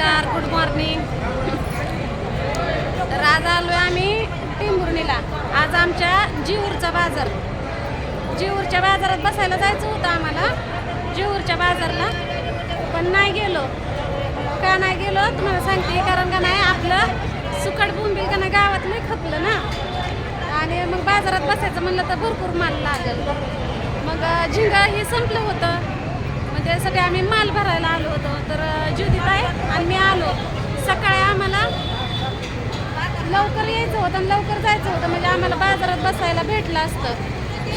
नमस्कार good morning तर आज आलो आहे आम्ही टिंबुर्णीला आज आमच्या जिऊरचा बाजार. जीऊरच्या बाजारात बसायला जायचं होतं आम्हाला. जीऊरच्या बाजारला. पण नाही गेलो. का नाही गेलो? तुम्हाला सांगते कारण का नाही आपलं सुकट बोंबील का नाही गावात नाही खपलं ना. आणि मग बाजारात बसायचं म्हणलं तर भरपूर माल लागेल. मग झिंगा हे संपलं होतं. म्हणजे सगळे आम्ही माल भरायला आलो होतो. तर ज्योतित आम्ही आणि मी आलो. सकाळी आम्हाला लवकर यायचं होतं आणि लवकर जायचं होतं. म्हणजे आम्हाला बाजारात बसायला भेटलं असतं.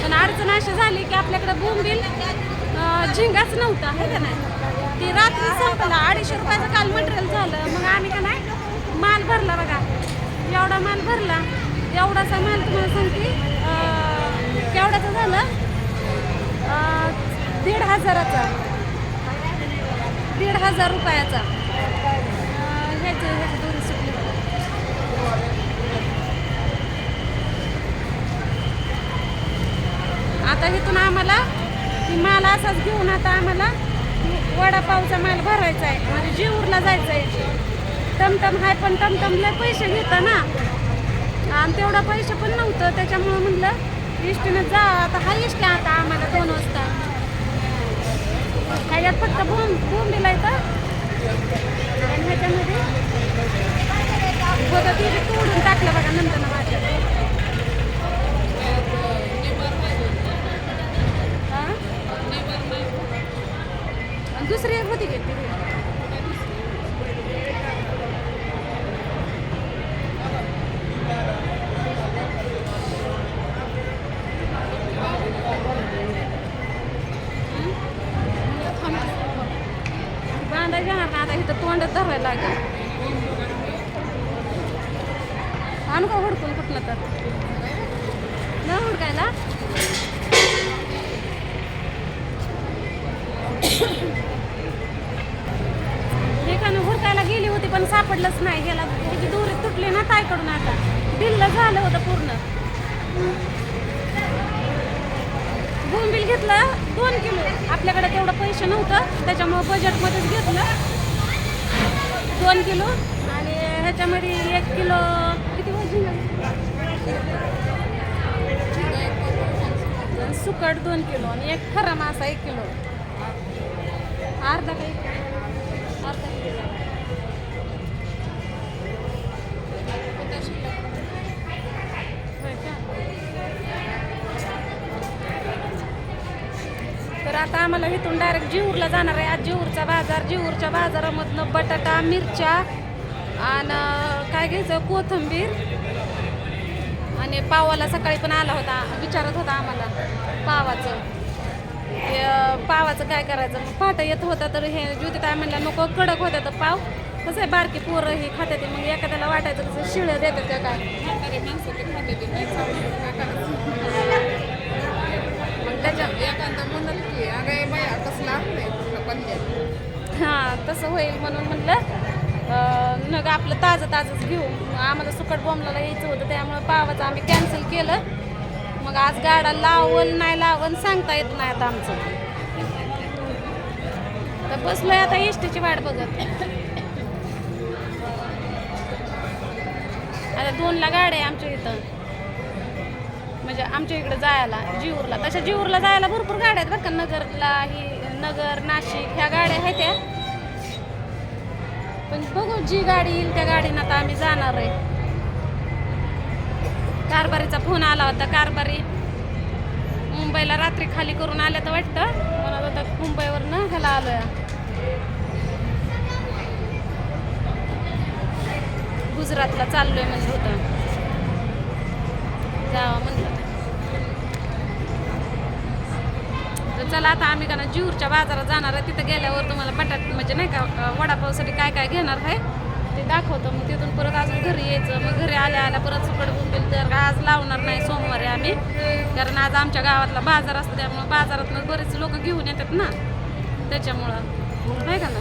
पण अडचण अशी झाली की आपल्याकडे बोंबील झिंगाच नव्हता आहे का नाही? ती रात्री संपला. अडीचशे रुपयाचं काल मटेरियल झालं. मग आम्ही का नाही माल भरला बघा. एवढा माल भरला. एवढाचा माल तुम्हाला सांगते. केवढाचं झालं? दीड हजाराचा. दीड हजार रुपयाचा. ह्याचे ह्याचे दोन सुटले आता इथून आम्हाला माल असाच घेऊन आता आम्हाला वडापावचा माल भरायचा आहे. म्हणजे जीवूरला जायचं आहे टमटम आहे पण टमटमला पैसे घेता ना. आणि तेवढा पैसे पण नव्हतं. त्याच्यामुळं म्हणलं इष्टीनं जा. आता हा इष्टी आता आम्हाला दोन वाजता. ह्याच्यात फक्त भूम भूम बोंबीला येतं आणि ह्याच्यामध्ये बघा तिथे तोडून टाकलं बघा नंतर माझ्या हा? आणि दुसरी एक होती घेतली बांधायला जाणार ना आता इथं तोंडच धरायला लागेल. आणू का हुडकून कुठलं तर. न हुडकायला? एकानं हुडकायला गेली होती पण सापडलंच नाही. गेला त्याची दोरी तुटली ना तायकडून आता. दिल्लं झालं होतं पूर्ण. घेतलं दोन किलो. आपल्याकडे तेवढं पैसे नव्हतं त्याच्यामुळं बजेटमध्येच घेतलं. दोन किलो. आणि ह्याच्यामध्ये एक किलो किती वजन सुकट दोन किलो आणि एक खरा मासा एक किलो. अर्धा काही अर्धा किलो. आता आम्हाला इथून डायरेक्ट जिऊरला जाणार आहे. आज जिऊरचा बाजार जिऊरच्या बाजारामधनं बटाटा मिरच्या आणि काय घ्यायचं? कोथिंबीर आणि पावाला सकाळी पण आला होता विचारत होता आम्हाला पावाचं. पावाचं काय करायचं? मग फाटा येत होता तर हे ज्योतिताय काय नको कडक होत्या तर पाव. कसं आहे बारकी पोरं हे खाते ते मग एखाद्याला वाटायचं कसं शिळं देतात का काय. मग एखादा म्हणत की अगं बाया कसला आणलंय तुला पल्ल्यात हां तसं होईल म्हणून म्हटलं अं, नग आपलं ताजं ताजंच घेऊ. आम्हाला सुकट बोंबलाला यायचं होतं त्यामुळे पावाचं आम्ही कॅन्सल केलं. मग आज गाडा लावल नाही लावल सांगता येत नाही आता आमचं. तर बसलोय आता एसटीची वाट बघत. आता दोनला गाड्या आहे आमच्या इथं. म्हणजे आमच्या इकडे जायला जीवरला. तशा जीवरला जायला भरपूर गाड्या आहेत बरं का. नगरला ही नगर नाशिक ह्या गाड्या आहेत त्या. पण बघू जी गाडी येईल त्या गाडीनं आता आम्ही जाणार आहे. कारभारीचा फोन आला होता. कारभारी मुंबईला रात्री खाली करून आल्या तर वाटतं. म्हणत होता मुंबईवरनं ह्याला आलोय. गुजरातला चाललोय म्हणजे होतं. चला आता आम्ही का ना जूरच्या बाजारात जाणार आहे. तिथं गेल्यावर तुम्हाला बटाट म्हणजे नाही का वडापावसाठी काय काय घेणार आहे ते दाखवतो. मग तिथून परत अजून घरी यायचं. मग घरी आल्या आल्या परत सुकड बोंबील तर आज लावणार नाही सोमवारी आम्ही. कारण आज आमच्या गावातला बाजार असतो त्यामुळं बाजारातनं बरेच लोक घेऊन येतात ना. त्याच्यामुळं. आहे का ना?